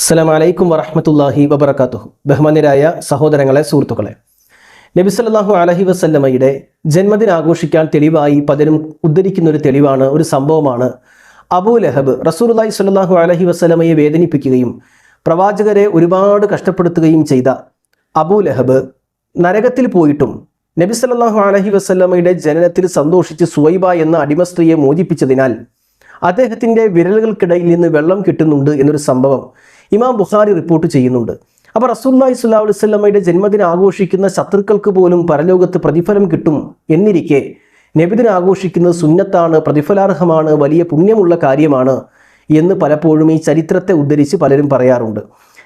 അസ്സലാം വലൈക്കും വറഹമത്തല്ലാഹി വബർക്കാത്തുഹു ബഹ്മാന്യരായ സഹോദരങ്ങളെ സുഹൃത്തുക്കളെ. നബി സല്ലല്ലാഹു അലഹി വസല്ലമയുടെ ജന്മദിനം ആഘോഷിക്കാൻ തെളിവായി പലരും ഉദ്ധരിക്കുന്ന ഒരു തെളിവാണ് ഒരു സംഭവമാണ്. അബൂ ലഹബ് റസൂലുള്ളാഹി സ്വല്ലല്ലാഹു അലഹി വസ്ലമയെ വേദനിപ്പിക്കുകയും പ്രവാചകരെ ഒരുപാട് കഷ്ടപ്പെടുത്തുകയും ചെയ്ത അബൂ ലഹബ് നരകത്തിൽ പോയിട്ടും നബി സല്ലല്ലാഹു അലഹി വസല്ലമയുടെ ജനനത്തിൽ സന്തോഷിച്ച് സുവൈബ എന്ന അടിമസ്ത്രീയെ മോചിപ്പിച്ചതിനാൽ അദ്ദേഹത്തിന്റെ വിരലുകൾക്കിടയിൽ നിന്ന് വെള്ളം കിട്ടുന്നുണ്ട് എന്നൊരു സംഭവം ഇമാം ബുഖാരി റിപ്പോർട്ട് ചെയ്യുന്നുണ്ട്. അപ്പോൾ റസൂല്ലായി സ്വല്ലാ അലുസല്ലമ്മയുടെ ജന്മദിനം ആഘോഷിക്കുന്ന ശത്രുക്കൾക്ക് പോലും പരലോകത്ത് പ്രതിഫലം കിട്ടും എന്നിരിക്കെ നബിദിന ആഘോഷിക്കുന്നത് സുന്നത്താണ് പ്രതിഫലാർഹമാണ് വലിയ പുണ്യമുള്ള കാര്യമാണ് എന്ന് പലപ്പോഴും ഈ ചരിത്രത്തെ ഉദ്ധരിച്ച് പലരും പറയാറുണ്ട്.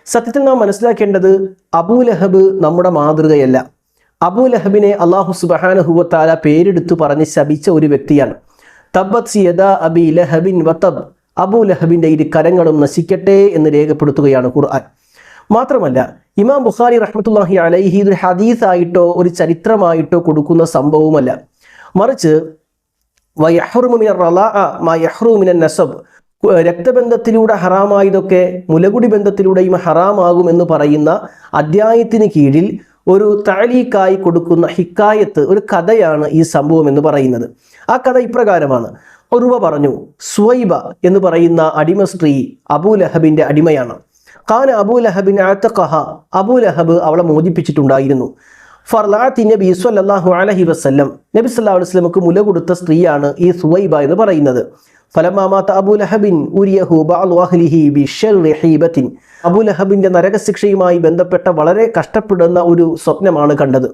സത്യത്തിൽ നാം മനസ്സിലാക്കേണ്ടത് അബൂ ലഹബ് നമ്മുടെ മാതൃകയല്ല. അബൂ ലഹബിനെ അള്ളാഹു സുബഹാനഹുവത്താല പേരെടുത്തു പറഞ്ഞ് ശപിച്ച ഒരു വ്യക്തിയാണ്. തബ്ബത് സിയദ അബി ലഹബിൻ വതബ് അബൂ ലഹബിന്റെ ഇരു കരങ്ങളും നശിക്കട്ടെ എന്ന് രേഖപ്പെടുത്തുകയാണ് ഖുർആൻ. മാത്രമല്ല ഇമാം ബുഖാരി റഹ്മത്തുല്ലാഹി അലൈഹി ഒരു ഹദീസായിട്ടോ ഒരു ചരിത്രമായിട്ടോ കൊടുക്കുന്ന സംഭവവുമല്ല. മറിച്ച് നസബ്. രക്തബന്ധത്തിലൂടെ ഹറാമായതൊക്കെ മുലകുടി ബന്ധത്തിലൂടെയും ഹറാമാകുമെന്ന് പറയുന്ന അദ്ധ്യായത്തിന് കീഴിൽ ഒരു താലീക്കായി കൊടുക്കുന്ന ഹിക്കായത്ത് ഒരു കഥയാണ് ഈ സംഭവം എന്ന് പറയുന്നത്. ആ കഥ ഇപ്രകാരമാണ്. ഒരുവ പറഞ്ഞു സ്വൈബ എന്ന് പറയുന്ന അടിമ സ്ത്രീ അബൂ ലഹബിന്റെ അടിമയാണ്. ഖാൻ അബൂ ലഹബിൻ ആത്തഖഹ അബൂ ലഹബ് അവളെ മോചിപ്പിച്ചിട്ടുണ്ടായിരുന്നു. ഫർലാത്തി നബി സ്വല്ലല്ലാഹു അലഹി വസ്ല്ലം നബി സല്ലാ അലൈഹി വസല്ലമക്ക് മുല കൊടുത്ത സ്ത്രീയാണ് ഈ സുവൈബ എന്ന് പറയുന്നത്. ഫലമാമാത്ത അബൂ ലഹബിൻ ഉരിയഹു ബഅദു അഹ്ലിഹി ബിശർരി ഹീബത്തിൻ. അബൂ ലഹബിന്റെ നരകശിക്ഷയുമായി ബന്ധപ്പെട്ട വളരെ കഷ്ടപ്പെടുന്ന ഒരു സ്വപ്നമാണ് കണ്ടത്.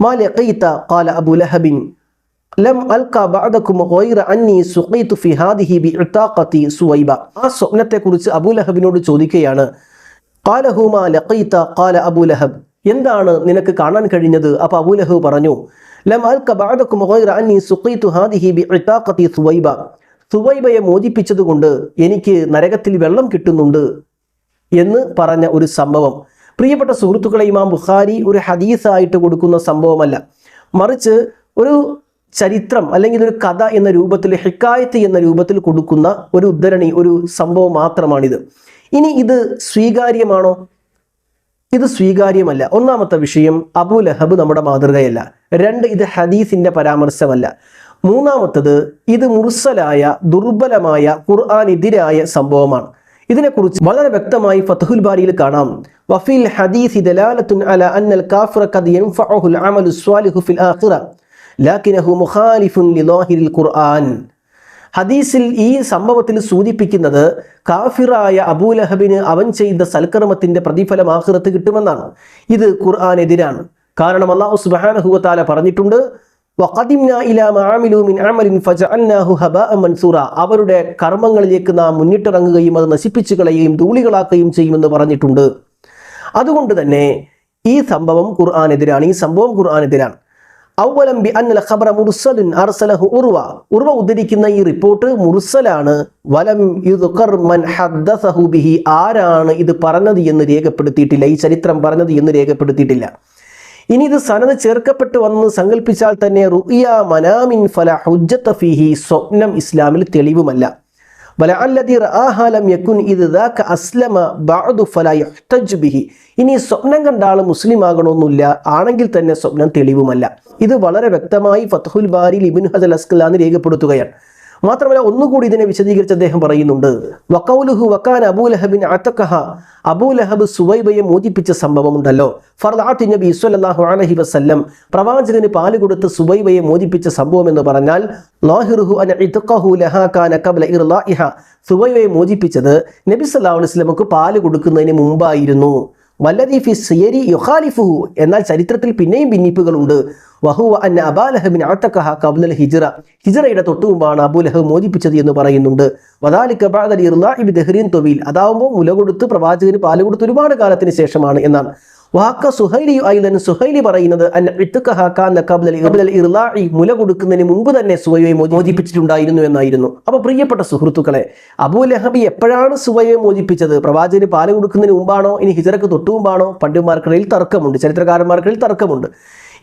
മാ ലഖീത ഖാല അബൂ ലഹബിൻ ലം സുവൈബ. ആ സ്വപ്നത്തെക്കുറിച്ച് അബൂലഹബിനോട് ചോദിക്കുകയാണ് ഖാല ഹുമാ ലഖീത? ഖാല അബൂലഹബ് എന്താണ് നിനക്ക് കാണാൻ കഴിഞ്ഞത്? അപ്പോൾ അബൂലഹബ് പറഞ്ഞു ലം ഹാദിഹി ബിഇതാഖതി സുവൈബ. സുവൈബയെ മോചിപ്പിച്ചതുകൊണ്ട് എനിക്ക് നരകത്തിൽ വെള്ളം കിട്ടുന്നുണ്ട് എന്ന് പറഞ്ഞ ഒരു സംഭവം. പ്രിയപ്പെട്ട സുഹൃത്തുക്കളെ ഇമാം ബുഖാരി ഒരു ഹദീസായിട്ട് കൊടുക്കുന്ന സംഭവമല്ല. മറിച്ച് ഒരു ചരിത്രം അല്ലെങ്കിൽ ഒരു കഥ എന്ന രൂപത്തിൽ ഹിക്കായത്ത് എന്ന രൂപത്തിൽ കൊടുക്കുന്ന ഒരു ഉദ്ധരണി ഒരു സംഭവം മാത്രമാണിത്. ഇനി ഇത് സ്വീകാര്യമാണോ? ഇത് സ്വീകാര്യമല്ല. ഒന്നാമത്തെ വിഷയം അബു ലഹബ് നമ്മുടെ മാതൃകയല്ല. രണ്ട് ഇത് ഹദീസിന്റെ പരാമർശമല്ല. മൂന്നാമത്തത് ഇത് മുർസലായ ദുർബലമായ ഖുർആാനെതിരായ സംഭവമാണ്. ഇതിനെക്കുറിച്ച് വളരെ വ്യക്തമായി ഫതഹുൽ ബാരിയിൽ കാണാം. വഫീൽ ഹദീസ് അല അന്നൽ കാഫിറ കദ് യൻഫഉഹുൽ അമലു സ്വാലിഹു ഫിൽ ആഖിറ. ലാക്കിനഹു മുഖാലിഫുൻ ലിലാഹിരിൽ ഖുർആൻ. ഹദീസിൽ ഈ സംഭവത്തിൽ സൂചിപ്പിക്കുന്നത് കാഫിറായ അബൂലഹബിന് അവൻ ചെയ്ത സൽക്കർമ്മത്തിന്റെ പ്രതിഫലം ആഹ്റത്ത് കിട്ടുമെന്നാണ്. ഇത് ഖുർആൻ എതിരാണ് കാരണം അള്ളാഹു സുബാനഹുവത്താല പറഞ്ഞിട്ടുണ്ട് അവരുടെ കർമ്മങ്ങളിലേക്ക് നാം മുന്നിട്ടിറങ്ങുകയും അത് നശിപ്പിച്ചു കളയുകയും ധൂളികളാക്കുകയും ചെയ്യുമെന്ന് പറഞ്ഞിട്ടുണ്ട്. അതുകൊണ്ട് തന്നെ ഈ സംഭവം ഖുർആൻ എതിരാണ് ഈ സംഭവം ഖുർആാനെതിരാണ്. ബി അന്നൽ ഉർവ. ഉർവ ഉദ്ധരിക്കുന്ന ഈ റിപ്പോർട്ട് മുർസലാണ്. വലം മൻ ഹദ്ദസഹു ബിഹി. ആരാണ് ഇത് പറഞ്ഞത് എന്ന് രേഖപ്പെടുത്തിയിട്ടില്ല. ഈ ചരിത്രം പറഞ്ഞത് എന്ന് രേഖപ്പെടുത്തിയിട്ടില്ല. ഇനി ഇത് സനത് ചേർക്കപ്പെട്ട് വന്ന് സങ്കല്പിച്ചാൽ തന്നെ മനാമിൻ ഫല ഹുജ്ജത്ത ഫീഹി സ്വപ്നം ഇസ്ലാമിൽ തെളിവുമല്ല. ഇനി സ്വപ്നം കണ്ട ആൾ മുസ്ലിം ആകണമെന്നില്ല ആണെങ്കിൽ തന്നെ സ്വപ്നം തെളിവുമല്ല. ഇത് വളരെ വ്യക്തമായി ഫത്ഹുൽ ബാരി ഇബിൻ ഹജൽ അസ്കലാന്ന് രേഖപ്പെടുത്തുകയാണ്. മാത്രമല്ല ഒന്നുകൂടി ഇതിനെ വിശദീകരിച്ച് അദ്ദേഹം പറയുന്നുണ്ട്. വക്കൗലുഹു വക്കാൻ അബൂലഹബിൻ അത്തക്കഹ അബൂലഹബ് സുവൈബയെ മോചിപ്പിച്ച സംഭവമുണ്ടല്ലോ. ഫർദാത്തി നബി സ്വല്ലല്ലാഹു അലഹി വസ്ല്ലം പ്രവാചകന് പാൽ കൊടുത്ത് സുവൈബയെ മോചിപ്പിച്ച സംഭവം എന്ന് പറഞ്ഞാൽ ലാഹിറുഹു അൻ ഇത്ഖഹു ലഹാ കബല ഖബ്ല ഇർലാഇഹ. സുവൈബയെ മോചിപ്പിച്ചത് നബി സല്ലാഹു അലൈഹി വസല്ലമക്ക് പാൽ കൊടുക്കുന്നതിന് മുമ്പായിരുന്നു. വല്ലദീ ഫി സിയരി യുഹാലിഫുഹു എന്നാൽ ചരിത്രത്തിൽ പിന്നെയും ഭിന്നിപ്പുകളുണ്ട്. വഹുവ അന്ന അബാലഹബിൻ അത്തക്കഹ കബ്ലൽ ഹിജ്റ. ഹിജറയുടെ തൊട്ടുമുമ്പാണ് അബുലഹബ് മോചിപ്പിച്ചത് എന്ന് പറയുന്നുണ്ട്. അതാവുമ്പോൾ മുല കൊടുത്ത് പ്രവാചകന് പാൽ കൊടുത്ത് ഒരുപാട് കാലത്തിന് ശേഷമാണ് എന്നാണ്. വാക്ക സുഹൈലി ഐലൻ സുഹൈലി പറയുന്നത് മുല കൊടുക്കുന്നതിന് മുമ്പ് തന്നെ സുവയെ മോചിപ്പിച്ചിട്ടുണ്ടായിരുന്നു എന്നായിരുന്നു. അപ്പൊ പ്രിയപ്പെട്ട സുഹൃത്തുക്കളെ അബൂ ലഹബി എപ്പോഴാണ് സുവയെ മോചിപ്പിച്ചത്? പ്രവാചകന് പാൽ കൊടുക്കുന്നതിന് മുമ്പാണോ? ഇനി ഹിജറക്ക് തൊട്ടു മുമ്പാണോ? തർക്കമുണ്ട് ചരിത്രകാരന്മാർക്കിടയിൽ തർക്കമുണ്ട്.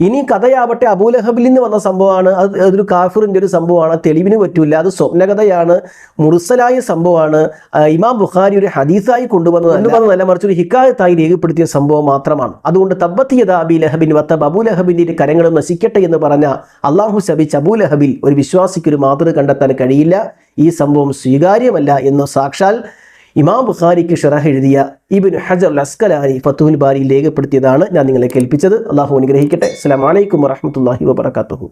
ഇനി കഥയാവട്ടെ അബൂലഹബിൽ നിന്ന് വന്ന സംഭവമാണ്. അത് അതൊരു കാഫിറിന്റെ ഒരു സംഭവമാണ്. തെളിവിന് പറ്റൂല. അത് സ്വപ്നകഥയാണ്. മുറുസലായ സംഭവമാണ്. ഇമാം ബുഖാരി ഒരു ഹദീസായി കൊണ്ടുവന്നത് കൊണ്ടുവന്നതല്ല. മറിച്ച് ഒരു ഹിക്കായത്തായി രേഖപ്പെടുത്തിയ സംഭവം മാത്രമാണ്. അതുകൊണ്ട് തബ്ബത്തിയത അബി ലഹബിൻ വത്തബ് അബൂലഹബിന്റെ കരങ്ങളും നശിക്കട്ടെ എന്ന് പറഞ്ഞ അള്ളാഹു ശബിച്ച് അബൂലഹബിൽ ഒരു വിശ്വാസിക്കൊരു മാതൃക കണ്ടെത്താൻ കഴിയില്ല. ഈ സംഭവം സ്വീകാര്യമല്ല എന്ന് സാക്ഷാൽ ഇമാം ബുഖാരിക്ക് ഷറഹ് എഴുതിയ ഇബിൻ ഹജർ അസ്കലാനി ഫത്തുൽ ബാരി രേഖപ്പെടുത്തിയതാണ് ഞാൻ നിങ്ങളെ കേൾപ്പിച്ചത്. അള്ളാഹു അനുഗ്രഹിക്കട്ടെ. അസ്സലാമു അലൈക്കും വറഹ്മത്തുള്ളാഹി വബറകാതുഹു.